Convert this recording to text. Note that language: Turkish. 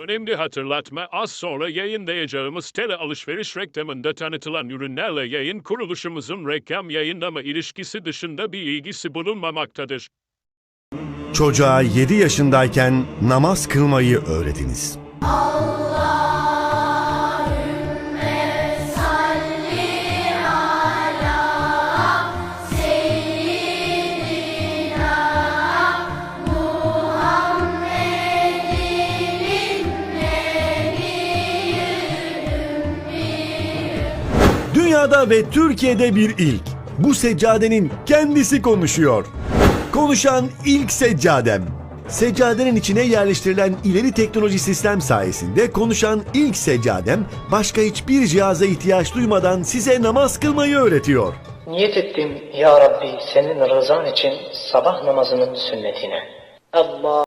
Önemli hatırlatma az sonra yayınlayacağımız tele alışveriş reklamında tanıtılan ürünlerle yayın kuruluşumuzun reklam yayınlama ilişkisi dışında bir ilgisi bulunmamaktadır. Çocuğa 7 yaşındayken namaz kılmayı öğretiniz. Dünyada ve Türkiye'de bir ilk. Bu seccadenin kendisi konuşuyor. Konuşan ilk seccadem. Seccadenin içine yerleştirilen ileri teknoloji sistem sayesinde konuşan ilk seccadem başka hiçbir cihaza ihtiyaç duymadan size namaz kılmayı öğretiyor. Niyet ettim ya Rabbi senin rızan için sabah namazının sünnetine. Allah